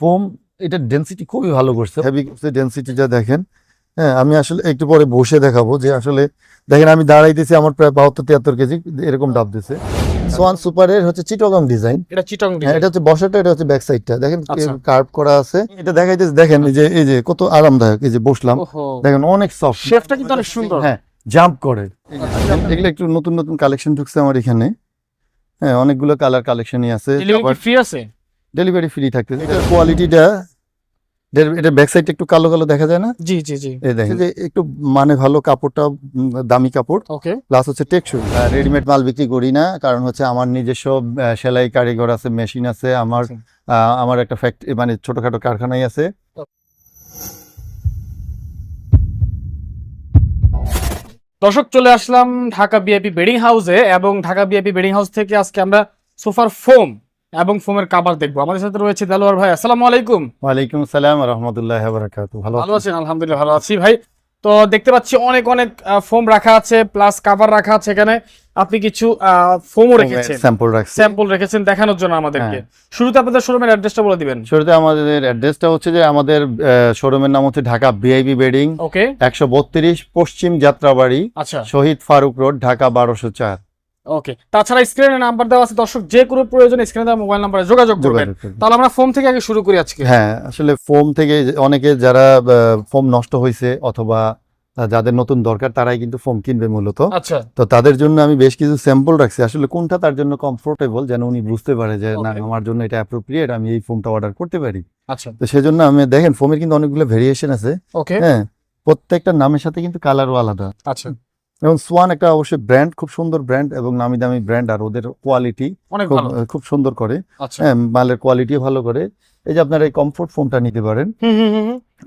Foam এটা density খুবই ভালো করছে। হেভি করছে ডেন্সিটিটা দেখেন। হ্যাঁ আমি আসলে একটু পরে বসে দেখাবো যে আসলে দেখেন আমি দাঁড়াইতেছি আমার প্রায় বাহাত্তর তিয়াত্তর কেজি এরকম ডাব দিছে। সোয়ান সুপারের হচ্ছে চিটগং ডিজাইন। এটা চিটং হ্যাঁ এটা হচ্ছে বসাটা এটা হচ্ছে ব্যাক সাইডটা দেখেন আচ্ছা। কার্ভ করা আছে। এটা দেখাইতেছে দেখেন এই যে এই যে কত আরামদায়ক এই যে বসলাম। দেখেন অনেক সফট শেফটা কিন্তু অনেক সুন্দর। হ্যাঁ জাম্প করে। এগুলো একটু নতুন নতুন কালেকশন ঢুকছে আমার এখানে। হ্যাঁ অনেকগুলো কালার কালেকশনই আছে। ডেলিভারি ফ্রি আছে? ডেলিভারি ফ্রি থাকতে এটার কোয়ালিটিটা এটা ব্যাক সাইডটা একটু কালো কালো দেখা যায় না? জি জি জি। এই দেখেন। যে একটু মানে ভালো কাপড়টা দামি কাপড়। ওকে প্লাস হচ্ছে টেকসই রেডিমেড মাল বিক্রি করি না কারণ হচ্ছে আমার নিজস্ব সেলাই কারিগর আছে মেশিন আছে আমার। আমার একটা ফ্যাক্টরি মানে ছোটখাটো কারখানাই আছে। দর্শক চলে আসলাম ঢাকা বিআইপি বেডিং হাউসে এবং ঢাকা বিআইপি বেডিং হাউস থেকে আজকে আমরা সোফার ফোম এবং ফোমের কাভার দেখব। আমাদের সাথে রয়েছে দেলোয়ার ভাই। আসসালামু আলাইকুম। ওয়ালাইকুম আসসালাম রহমতুল্লাহ ভালো আছেন? আলহামদুলিল্লাহ ভালো আছি ভাই। তো দেখতে পাচ্ছি অনেক অনেক ফোম রাখা আছে প্লাস কাভার রাখা আছে এখানে। আপনি কিছু ফোমও রেখেছেন। স্যাম্পল রাখছি। স্যাম্পল রেখেছেন দেখানোর জন্য আমাদেরকে। হ্যাঁ। শুরুতে আপনাদের শোরুমের অ্যাড্রেসটা বলে দিবেন। শুরুতে আমাদের অ্যাড্রেসটা হচ্ছে যে আমাদের শোরুমের নাম হচ্ছে ঢাকা বিআইবি বেডিং ওকে একশো বত্রিশ পশ্চিম যাত্রাবাড়ি আচ্ছা। শহীদ ফারুক রোড ঢাকা বারোশো চার। ওকে তাছাড়া স্ক্রিনে নাম্বার দেওয়া আছে। দর্শক যে কোনো প্রয়োজন স্ক্রিনে দেওয়া মোবাইল নাম্বারে যোগাযোগ করবেন। তাহলে আমরা ফোন থেকে আগে শুরু করি আজকে। হ্যাঁ আসলে ফোম থেকে অনেকে যারা ফোম নষ্ট হয়েছে অথবা যাদের নতুন দরকার তারাই কিন্তু ফোম কিনবে মূলত। আচ্ছা। তো তাদের জন্য আমি বেশ কিছু স্যাম্পল রাখছি। আসলে কোনটা তার জন্য কমফোর্টেবল যেন উনি বুঝতে পারে যে না আমার জন্য এটা অ্যাপ্রোপ্রিয়েট আমি এই ফোমটা অর্ডার করতে পারি। আচ্ছা। তো সেজন্য আমি দেখেন ফোমের কিন্তু অনেকগুলো ভেরিয়েশন আছে। ওকে হ্যাঁ প্রত্যেকটা নামের সাথে কিন্তু কালারও আলাদা। আচ্ছা। এবং সোয়ান একটা অবশ্যই ব্র্যান্ড খুব সুন্দর ব্র্যান্ড এবং নামি দামি ব্র্যান্ড আর ওদের কোয়ালিটি খুব সুন্দর করে। আচ্ছা। হ্যাঁ মালের কোয়ালিটি ভালো করে। এই যে আপনারা এই কমফোর্ট ফোনটা নিতে পারেন।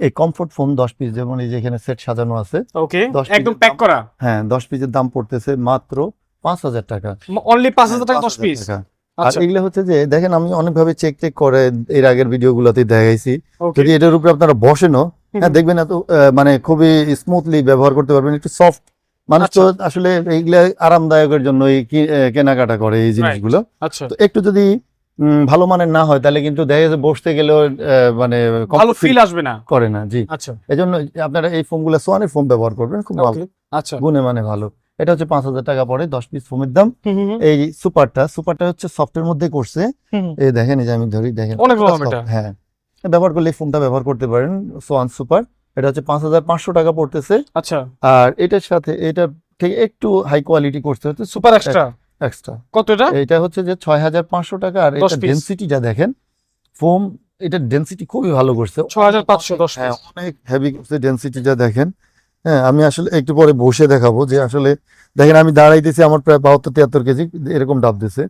এই কমফোর্ট ফোন দশ পিস যেমন এই যে এখানে সেট সাজানো আছে ওকে একদম প্যাক দাম। করা। হ্যাঁ দশ পিসের দাম পড়তেছে মাত্র পাঁচ হাজার টাকা। অনলি পাঁচ হাজার টাকা দশ পিস। আর আচ্ছা। এগুলো হচ্ছে যে দেখেন আমি অনেকভাবে চেক টেক করে এর আগের ভিডিও গুলোতে দেখাইছি যদি এটার উপরে আপনারা বসেনও হ্যাঁ দেখবেন এত মানে খুবই স্মুথলি ব্যবহার করতে পারবেন একটু সফট মানুষ তো আসলে এইগুলা আরামদায়কের জন্য এই কেনাকাটা করে এই জিনিসগুলো। আচ্ছা। তো একটু যদি ভালো মানের না হয় তাহলে কিন্তু দেখা যাচ্ছে বসতে গেলেও মানে ভালো ফিল আসবে না। করে না জি। আচ্ছা। এই জন্য আপনারা এই ফোমগুলো সোয়ানের ফোম ব্যবহার করবেন খুব ভালো। আচ্ছা। গুণে মানে ভালো। এটা হচ্ছে পাঁচ হাজার টাকা পড়ে দশ পিস ফোমের দাম। এই সুপারটা সুপারটা হচ্ছে সফটের মধ্যে করছে। এই দেখেন এই যে আমি ধরি দেখেন। অনেক হ্যাঁ। ব্যবহার করলে এই ফোনটা ব্যবহার করতে পারেন সোয়ান সুপার। এটা হচ্ছে পাঁচ হাজার পাঁচশো টাকা পড়তেছে। আচ্ছা। আর এটার সাথে এটা থেকে একটু হাই কোয়ালিটি করতে হচ্ছে। সুপার এক্সট্রা এক্সট্রা কত এটা? এটা হচ্ছে যে ছয় হাজার পাঁচশো টাকা আর এটা piece। ডেন্সিটিটা দেখেন ফোম এটা ডেন্সিটি খুবই ভালো করছে। ছ হাজার পাঁচশো দশ হ্যাঁ অনেক হেভি করছে ডেন্সিটিটা দেখেন। হ্যাঁ আমি আসলে একটু পরে বসে দেখাবো যে আসলে দেখেন আমি দাঁড়াইতেছি আমার প্রায় বাহাত্তর তিয়াত্তর কেজি এরকম ডাব দিছে।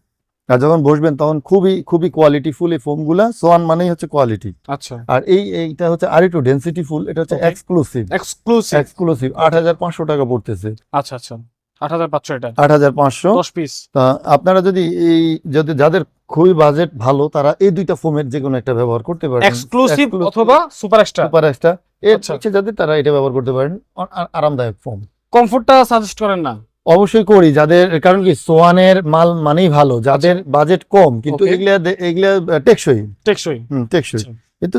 আর যখন বসবেন তখন খুবই খুবই কোয়ালিটি ফুল এই ফোমগুলা। সোয়ান মানেই হচ্ছে কোয়ালিটি আচ্ছা। আর এই এইটা হচ্ছে আর একটু ডেন্সিটি ফুল এটা হচ্ছে এক্সক্লুসিভ এক্সক্লুসিভ এক্সক্লুসিভ আট হাজার পাঁচশো টাকা পড়তেছে। আচ্ছা আচ্ছা। আট হাজার পাঁচশো এটা? আট হাজার পাঁচশো। দশ পিস তা আপনারা যদি এই যদি যাদের খুবই বাজেট ভালো তারা এই দুইটা ফোমের যে কোনো একটা ব্যবহার করতে পারেন। এক্সক্লুসিভ অথবা সুপার এক্সট্রা সুপার এক্সট্রা এর আচ্ছা। হচ্ছে যাদের তারা এটা ব্যবহার করতে পারেন আরামদায়ক ফোম। কমফোর্টটা সাজেস্ট করেন না। অবশ্যই করি যাদের কারণ কি সোয়ানের মাল মানেই ভালো যাদের বাজেট কম কিন্তু. এগুলা এগুলা টেকসই। টেকসই। টেকসই। আচ্ছা। কিন্তু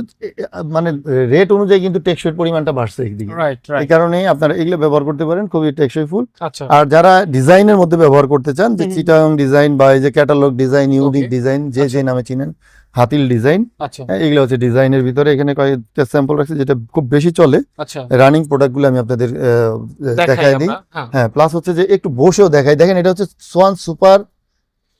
মানে রেট অনুযায়ী কিন্তু টেকসইয়ের পরিমাণটা বাড়ছে একদিকে এই কারণে আপনারা এগুলো ব্যবহার করতে পারেন খুবই টেকসই ফুল। আচ্ছা। আর যারা ডিজাইনের মধ্যে ব্যবহার করতে চান যে চিটাং ডিজাইন বা এই যে ক্যাটালগ ডিজাইন ইউনিক. ডিজাইন যে যে নামে চিনেন হাতিল ডিজাইন। আচ্ছা। এগুলো হচ্ছে ডিজাইনের ভিতরে। এখানে কয়েকটা স্যাম্পল রাখছি যেটা খুব বেশি চলে। আচ্ছা। রানিং প্রোডাক্টগুলো আমি আপনাদের দেখাই দিই। হ্যাঁ। হ্যাঁ প্লাস হচ্ছে যে একটু বসেও দেখাই। দেখেন এটা হচ্ছে সোয়ান সুপার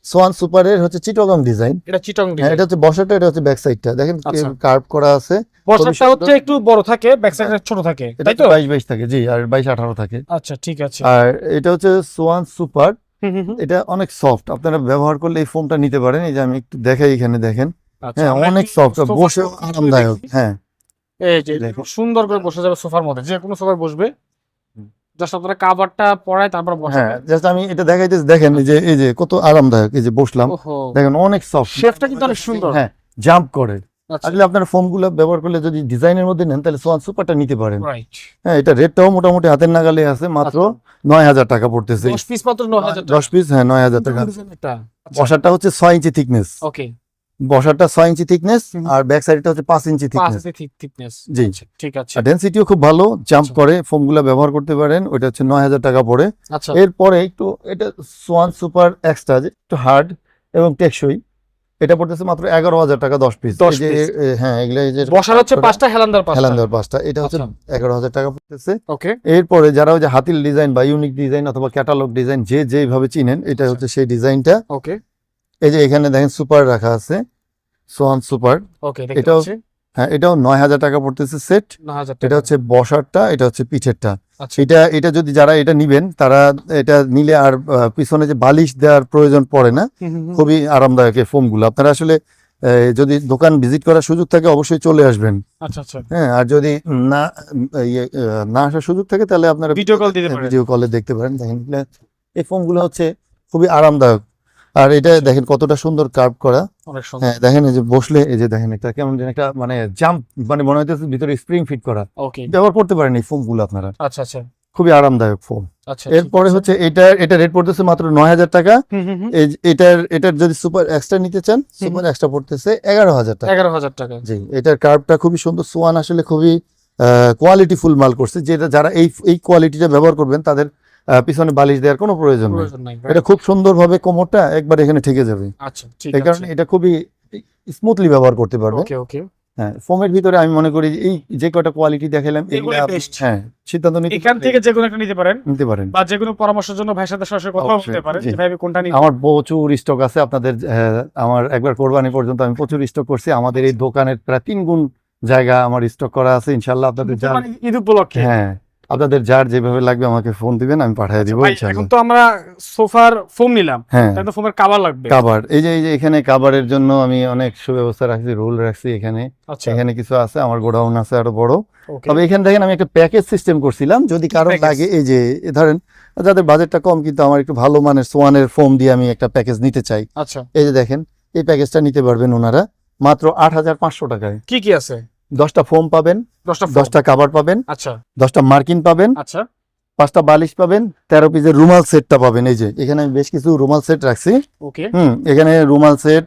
সোয়ান সুপারের হচ্ছে চিটগং ডিজাইন এটা চিটং হ্যাঁ ডিজাইন এটা হচ্ছে বসাটা এটা হচ্ছে ব্যাক সাইডটা দেখেন আচ্ছা। কার্ভ করা আছে। সুন্দর। হচ্ছে একটু বড় থাকে ব্যাক সাইডে ছোট থাকে তাই তো? বাইশ বাইশ থাকে জি আর বাইশ আঠারো থাকে। আচ্ছা ঠিক আছে। আর এটা হচ্ছে সোয়ান সুপার। এটা অনেক সফট আপনারা ব্যবহার করলে এই ফোমটা নিতে পারেন। এই যে আমি একটু দেখাই এখানে দেখেন। আচ্ছা, হ্যাঁ আমরা অনেক সফট সোফার আরামদায়ক হ্যাঁ। এই যে সুন্দর করে বসে যাবে সোফার মধ্যে যে কোনো সোফায় বসবে। জাস্ট আপনারা কাভারটা পরায় তারপর বসে হ্যাঁ জাস্ট আমি এটা দেখাইতেছি দেখেন যে এই যে কত আরামদায়ক এই যে বসলাম। দেখেন অনেক সফট শেফটা কিন্তু অনেক সুন্দর। হ্যাঁ জাম্প করে। আচ্ছা। আসলে আপনার ফোমগুলো ব্যবহার করলে যদি ডিজাইনের মধ্যে নেন তাহলে সোয়ান সুপারটা নিতে পারেন। হ্যাঁ এটা রেটটাও মোটামুটি হাতের নাগালে আছে মাত্র নয় হাজার টাকা পড়তেছে। দশ পিস মাত্র ন হাজার দশ পিস হ্যাঁ নয় হাজার টাকা। বসারটা হচ্ছে ছয় ইঞ্চি থিকনেস ওকে বসারটা ছয় ইঞ্চি থিকনেস আর ব্যাক সাইডটা হচ্ছে পাঁচ ইঞ্চি থিকনেস জি। ঠিক আছে। ডেন্সিটিও খুব ভালো জাম্প আচ্ছা। করে ফোমগুলো ব্যবহার করতে পারেন ওইটা হচ্ছে নয় হাজার টাকা পড়ে। আচ্ছা। এরপরে একটু এটা সোয়ান সুপার এক্সট্রা একটু হার্ড এবং টেকসই এটা পড়তেছে মাত্র এগারো হাজার টাকা দশ পিস 10 হ্যাঁ এগুলো বসার হচ্ছে পাঁচটা হেলান্দার হেলান্দার পাঁচটা এটা হচ্ছে আচ্ছা। এগারো হাজার টাকা পড়তেছে। ওকে। এরপরে যারা ওই যে হাতিল ডিজাইন বা ইউনিক ডিজাইন অথবা ক্যাটালগ ডিজাইন যে যেভাবে চিনেন এটা আচ্ছা। হচ্ছে সেই ডিজাইনটা ওকে। এই যে এখানে দেখেন সুপার রাখা আছে। Schwann super. ওকে এটাও হ্যাঁ এটাও নয় হাজার টাকা পড়তেছে সেট এটা হচ্ছে বসারটা এটা হচ্ছে পিঠেরটা। আচ্ছা। এটা এটা যদি যারা এটা নিবেন তারা এটা নিলে আর পিছনে যে বালিশ দেওয়ার প্রয়োজন পড়ে না। খুবই আরামদায়ক এই ফোমগুলো আপনারা আসলে যদি দোকান ভিজিট করার সুযোগ থাকে অবশ্যই চলে আসবেন। আচ্ছা আচ্ছা। হ্যাঁ আর যদি না ইয়ে, না আসার সুযোগ থাকে তাহলে আপনারা ভিডিও কল দিতে ভিডিও কলে দেখতে পারেন। দেখেন এই ফোমগুলো হচ্ছে খুবই আরামদায়ক। আর এটা আচ্ছা। দেখেন কতটা সুন্দর কার্ভ করা। অনেক সুন্দর। হ্যাঁ দেখেন এই যে বসলে এই যে দেখেন এটা কেমন যেন একটা মানে জাম্প মানে মনে হইতেছে ভিতরে স্প্রিং ফিট করা। ওকে ব্যবহার করতে পারেন এই ফোমগুলো আপনারা। আচ্ছা আচ্ছা। খুবই আরামদায়ক ফোম আচ্ছা এরপরে হচ্ছে এটা এটা রেট পড়তেছে মাত্র নয় হাজার টাকা। এটার এটার যদি সুপার এক্সট্রা নিতে চান সুপার এক্সট্রা পড়তেছে এগারো হাজার টাকা। এগারো হাজার টাকা। জি এটার কার্ভটা খুবই সুন্দর। সোয়ান আসলে খুবই কোয়ালিটি ফুল মাল করছে। যেটা যারা এই এই কোয়ালিটিটা ব্যবহার করবেন তাদের পিছনে বালিশ দেওয়ার কোনো প্রয়োজন নেই। এটা খুব সুন্দরভাবে কোমরটা একবার এখানে ঠেকে যাবে। আচ্ছা ঠিক এই কারণে এটা খুবই স্মুথলি ব্যবহার করতে পারবে। ওকে ওকে হ্যাঁ ফোমের ভিতরে আমি মনে করি এই যে কয়টা কোয়ালিটি দেখালাম এগুলো এগুলোই আপনি- best। হ্যাঁ সিদ্ধান্ত নিতে এখান থেকে যে কোনো একটা নিতে পারেন। নিতে পারেন। বা যে কোনো পরামর্শের জন্য ভাইয়ের সাথে সরাসরি কথা বলতে পারেন যে ভাই কোনটা আমার প্রচুর স্টক আছে আপনাদের আহ, আমার একবার কোরবানি পর্যন্ত আমি প্রচুর স্টক করছি। আমাদের এই দোকানের প্রায় তিন গুণ জায়গা আমার স্টক করা আছে ইনশাল্লাহ আপনাদের মানে ঈদ উপলক্ষে? হ্যাঁ। আপনাদের যার যেভাবে লাগবে আমাকে ফোন দিবেন আমি পাঠিয়ে দিব আচ্ছা, এখন তো আমরা সোফার ফোম নিলাম। হ্যাঁ। তাই তো ফোমের কাভার লাগবে। কাবার এই যে এই যে এখানে কাবারের জন্য আমি অনেক সুব্যবস্থা রাখছি রোল রাখছি এখানে। আচ্ছা। এখানে কিছু আছে আমার গোডাউন আছে আরও বড়। তবে এখানে দেখেন আমি একটা প্যাকেজ সিস্টেম করছিলাম যদি কারও লাগে এই যে ধরেন যাদের বাজেটটা কম কিন্তু আমার একটু ভালো মানের সোয়ানের ফোম দিয়ে আমি একটা প্যাকেজ নিতে চাই। আচ্ছা। এই যে দেখেন এই প্যাকেজটা নিতে পারবেন ওনারা মাত্র আট হাজার পাঁচশো টাকায়। কি কি আছে? দশটা ফোম পাবেন দশটা কাবার পাবেন আচ্ছা। দশটা মার্কিন পাবেন আচ্ছা। পাঁচটা বালিশ পাবেন তেরো পিসের রুমাল সেটটা পাবেন এই যে এখানে আমি বেশ কিছু রুমাল সেট রাখছি। ওকে হুম এখানে রুমাল সেট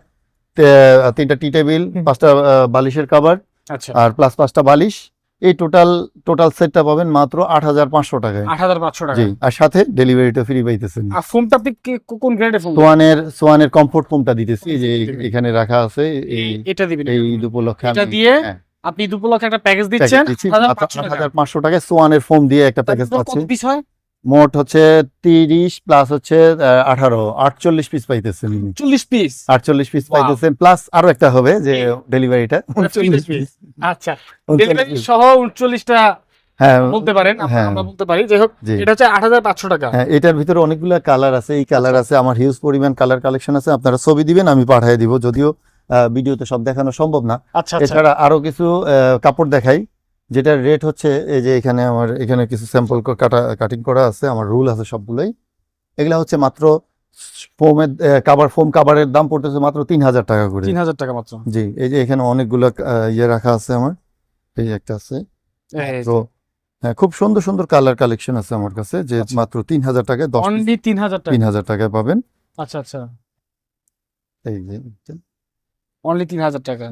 তিনটা টি টেবিল পাঁচটা বালিশের কাবার আচ্ছা। আর প্লাস পাঁচটা বালিশ। এই টোটাল টোটাল সেটটা পাবেন মাত্র আট হাজার পাঁচশো টাকায়। আট হাজার পাঁচশো টাকা। জি আর সাথে ডেলিভারিটা ফ্রি পাইতেছেন। আর ফোমটা আপনি কি- কোন গ্রেডের ফোম সোয়ানের সোয়ানের কমফোর্ট ফোমটা দিতেছি এই যে এখানে রাখা আছে এই এটা দিবেন এই উপলক্ষে এটা দিয়ে হ্যাঁ, আপনি ঈদ উপলক্ষে একটা প্যাকেজ দিচ্ছেন দিচ্ছি। হাজার পাঁচশো টাকা। সোয়ানের ফোম দিয়ে একটা প্যাকেজ পাচ্ছি। মোট হচ্ছে তিরিশ প্লাস হচ্ছে আঠারো। আটচল্লিশ পিস পাইতেছেন চল্লিশ পিস আটচল্লিশ পিস পাইতেছেন প্লাস আরও একটা হবে যে ডেলিভারিটা উনচল্লিশ পিস আচ্ছা। ডেলিভারি সহ উনচল্লিশটা হ্যাঁ। বলতে পারেন আমরা- হ্যাঁ। বলতে পারি। যাই হোক এটা হচ্ছে আট হাজার পাঁচশো টাকা। হ্যাঁ এটার ভিতরে অনেকগুলো কালার আছে। এই কালার আছে আমার হিউজ পরিমাণ কালার কালেকশন আছে। আপনারা ছবি দিবেন আমি পাঠিয়ে দিব। যদিও ভিডিওতে সব দেখানো সম্ভব না। আচ্ছা আচ্ছা। এছাড়া আরও কিছু কাপড় দেখাই। যেটার রেট হচ্ছে এই যে এখানে আমার এখানে কিছু স্যাম্পল কাটা কাটিং করা আছে আমার রুল আছে সবগুলোই। এগুলা হচ্ছে মাত্র ফোমের কাবার ফোম কাবারের দাম পড়তেছে মাত্র তিন হাজার টাকা করে। তিন হাজার টাকা মাত্র। জি এই যে এখানে অনেকগুলো ইয়ে রাখা আছে আমার। এই একটা আছে। তো হ্যাঁ খুব সুন্দর সুন্দর কালার কালেকশন আছে আমার কাছে যে আচ্ছা। মাত্র তিন হাজার টাকায় দশ তিন হাজার টাকা। তিন হাজার টাকায় পাবেন। আচ্ছা আচ্ছা। এই যে। অনলি তিন হাজার টাকা।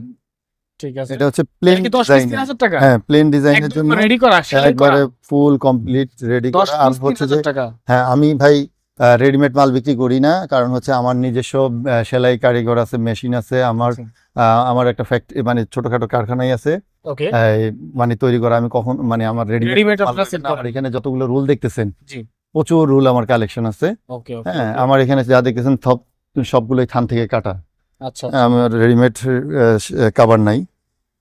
ঠিক আছে। এটা হচ্ছে প্লেন কি দশ পিস ডিজাইন তিন হাজার টাকা? হ্যাঁ প্লেন ডিজাইনের জন্য রেডি করা একবারে ফুল কমপ্লিট রেডি করা। আর হচ্ছে যে হ্যাঁ আমি ভাই রেডিমেড মাল বিক্রি করি না। কারণ হচ্ছে আমার নিজস্ব সেলাই কারিগর আছে মেশিন আছে। আমার আচ্ছা। আমার একটা ফ্যাক্টরি মানে ছোটখাটো কারখানাই আছে। মানে তৈরি করা। আমি কখন মানে আমার রেডিমেড এখানে যতগুলো রুল দেখতেছেন প্রচুর রুল আমার কালেকশন আছে। হ্যাঁ আমার এখানে যা দেখতেছেন সব সবগুলোই থান থেকে কাটা। আমার রেডিমেড কাভার নাই।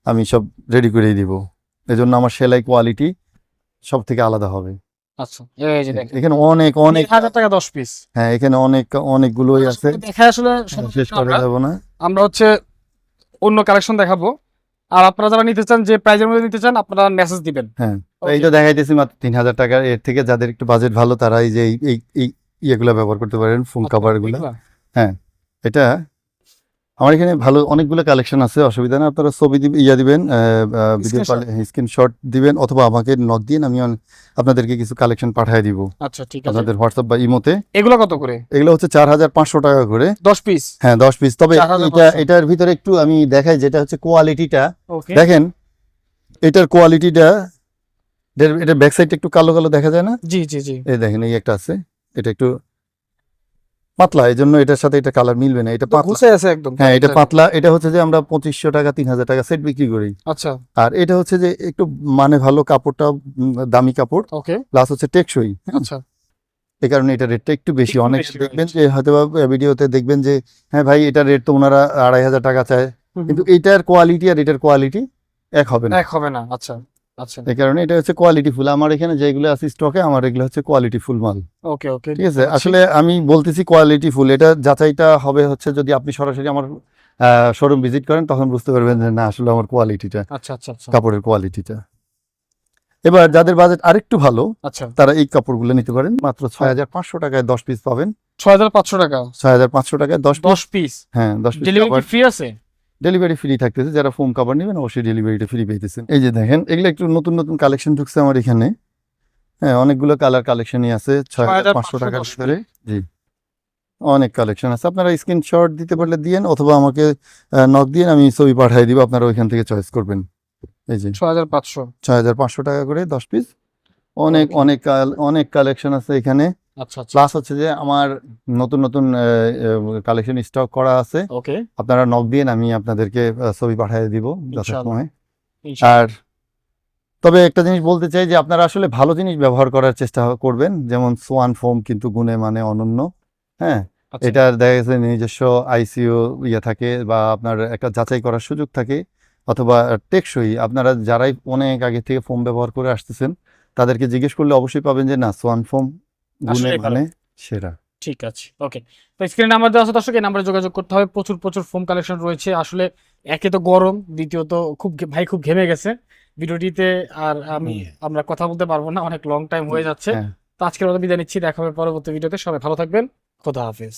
আমি সব রেডি করেই দিব। এজন্য আমার সেলাই কোয়ালিটি সব থেকে আলাদা হবে। আচ্ছা এই এখানে অনেক অনেক হাজার টাকা দশ পিস হ্যাঁ এখানে অনেক অনেকগুলোই আছে। দেখা আসলে হ্যাঁ, শেষ করা আমরা- যাবে না। আমরা হচ্ছে অন্য কালেকশন দেখাবো। আর আপনারা যারা নিতে চান যে প্রাইজের মধ্যে নিতে চান আপনারা মেসেজ দিবেন। হ্যাঁ. এই তো দেখাইতেছি মাত্র তিন হাজার টাকার এর থেকে যাদের একটু বাজেট ভালো তারা এই যে এই- এই এই ইয়েগুলো ব্যবহার করতে পারেন ফুল আচ্ছা, কাভারগুলো। এগুলা? এটা আমার এখানে ভালো অনেকগুলো কালেকশন আছে অসুবিধা না আপনারা ছবি ইয়া দিবেন ভিডিও? স্ক্রিনশট দিবেন অথবা আমাকে নক দিন আমি আপনাদেরকে কিছু কালেকশন পাঠিয়ে দিব। আচ্ছা ঠিক আছে। আপনাদের হোয়াটসঅ্যাপ বা ইমোতে। এগুলো কত করে? এগুলো হচ্ছে চার হাজার পাঁচশো টাকা করে। দশ পিস হ্যাঁ দশ পিস তবে এটা এটার ভিতরে একটু আমি দেখাই যেটা হচ্ছে কোয়ালিটিটা দেখেন এটার কোয়ালিটিটা এটার ব্যাক সাইডটা একটু কালো কালো দেখা যায় না? জি জি জি। এই দেখেন এই একটা আছে। এটা একটু পাতলা এই জন্য এটার সাথে এটা কালার মিলবে না এটা পাতলা। আছে একদম হ্যাঁ এটা পাতলা এটা হচ্ছে যে আমরা পঁচিশশো টাকা তিন হাজার টাকা সেট বিক্রি করি। আচ্ছা। আর এটা হচ্ছে যে একটু মানে ভালো কাপড়টা দামি কাপড় ওকে প্লাস হচ্ছে টেকসই। আচ্ছা। এই কারণে এটা রেটটা একটু বেশি। অনেক দেখবেন। যে হয়তো ভিডিওতে দেখবেন যে হ্যাঁ ভাই এটা রেট তো ওনারা আড়াই হাজার টাকা চায়। কিন্তু এটার কোয়ালিটি আর এটার কোয়ালিটি এক হবে না। এক হবে না আচ্ছা। এই কারণে এটা হচ্ছে কোয়ালিটি ফুল আমার এখানে যেগুলো আছে স্টকে আমার এগুলো হচ্ছে কোয়ালিটি ফুল মাল। ওকে ওকে ঠিক আছে? আসলে আমি বলতেছি কোয়ালিটি ফুল এটা যাচাইটা হবে হচ্ছে যদি আপনি সরাসরি আমার শোরুম ভিজিট করেন তখন বুঝতে পারবেন যে না আসলে আমার কোয়ালিটিটা আচ্ছা আচ্ছা আচ্ছা। কাপড়ের কোয়ালিটিটা এবার যাদের বাজেট আরেকটু ভালো আচ্ছা। তারা এই কাপড়গুলো নিতে পারেন। মাত্র ছয় হাজার পাঁচশো টাকায় দশ পিস পাবেন। ছয় হাজার পাঁচশো টাকা? ছয় হাজার পাঁচশো টাকায় দশ পিস হ্যাঁ দশ পিস ডেলিভারি ফ্রি আছে? ডেলিভারি ফ্রি থাকতেছে যারা ফোম কাভার নেবেন অবশ্যই ডেলিভারিটা ফ্রি পেতেছেন। এই যে দেখেন এগুলো একটু নতুন নতুন কালেকশন ঢুকছে আমার এখানে। হ্যাঁ অনেকগুলো কালার কালেকশনই আছে ছয় হাজার পাঁচশো টাকার ভিতরে। জি। অনেক কালেকশন আছে। আপনারা স্ক্রিনশট দিতে পারলে দিয়েন অথবা আমাকে নক দিয়ে আমি ছবি পাঠিয়ে দিব আপনারা ওইখান থেকে চয়েস করবেন। এই যে। ছয় হাজার পাঁচশো। ছয় হাজার পাঁচশো টাকা করে দশ পিস অনেক অনেক। অনেক কালেকশন আছে এখানে। প্লাস হচ্ছে যে আমার নতুন নতুন কালেকশন স্টক করা আছে। ওকে আপনারা নক দিন আমি আপনাদেরকে ছবি পাঠিয়ে দিব যথাসময়ে। আর তবে একটা জিনিস বলতে চাই যে আপনারা আসলে ভালো জিনিস ব্যবহার করার চেষ্টা করবেন। যেমন সোয়ান ফোম কিন্তু গুণে মানে অনন্য। হ্যাঁ? আচ্ছা। এটা দেখা গেছে নিজস্ব আইসিও ইয়ে থাকে বা আপনার একটা যাচাই করার সুযোগ থাকে অথবা টেকসই। আপনারা যারাই অনেক আগে থেকে ফোম ব্যবহার করে আসতেছেন তাদেরকে জিজ্ঞেস করলে অবশ্যই পাবেন যে না সোয়ান ফোম গুণে মানে সেরা। ঠিক আছে ওকে তো স্ক্রিন নাম্বার দেওয়া আছে দর্শক এই নাম্বারে যোগাযোগ করতে হবে। প্রচুর প্রচুর ফোম কালেকশন রয়েছে। আসলে একে তো গরম দ্বিতীয়ত খুব ভাই খুব ঘেমে গেছে। ভিডিওটিতে আর আমি আমরা কথা বলতে পারব না অনেক লং টাইম হয়ে যাচ্ছে। হ্যাঁ। তো আজকের মতো বিদায় নিচ্ছি দেখা হবে পরবর্তী ভিডিওতে। সবাই ভালো থাকবেন। খোদা হাফেজ।